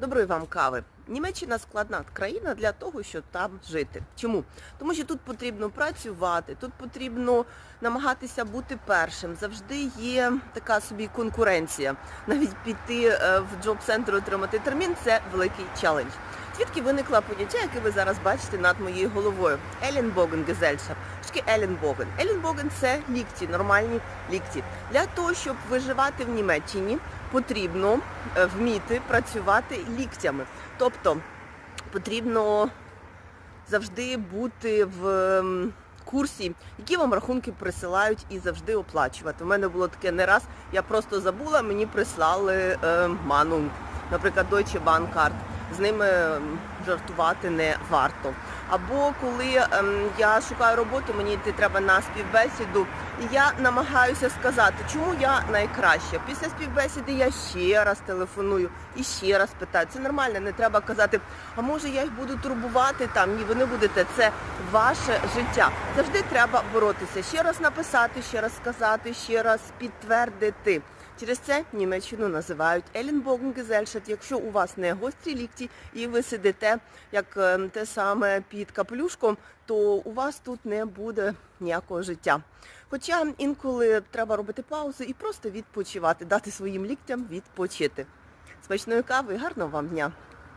Доброї вам кави. Німеччина складна країна для того, щоб там жити. Чому? Тому що тут потрібно працювати, тут потрібно намагатися бути першим. Завжди є така собі конкуренція. Навіть піти е, в джоб-центр отримати термін це великий челендж. Звідки виникло поняття, яке ви зараз бачите над моєю головою? Елленбоген Gesellschaft. Що таке Елленбоген? Елленбоген це лікті, нормальні лікті. Для того, щоб виживати в Німеччині, потрібно е, вміти працювати ліктями. Тобто потрібно завжди бути в курсі, які вам рахунки присилають і завжди оплачувати. У мене було таке не раз, я просто забула, мені прислали е, ману, наприклад, Deutsche Bank Card. З ними жартувати не варто. Або коли ем, я шукаю роботу, мені йти треба на співбесіду, і я намагаюся сказати, чому я найкраща. Після співбесіди я ще раз телефоную і ще раз питаю. Це нормально, не треба казати, а може я їх буду турбувати там. Ні, ви не будете. Це ваше життя. Завжди треба боротися. Ще раз написати, ще раз сказати, ще раз підтвердити. Через це Німеччину називають Елінбогенгезельшат. Якщо у вас не гострі лікті і ви сидите як е, те саме під капелюшком, то у вас тут не буде ніякого життя. Хоча інколи треба робити паузу і просто відпочивати, дати своїм ліктям відпочити. Смачної кави гарного вам дня!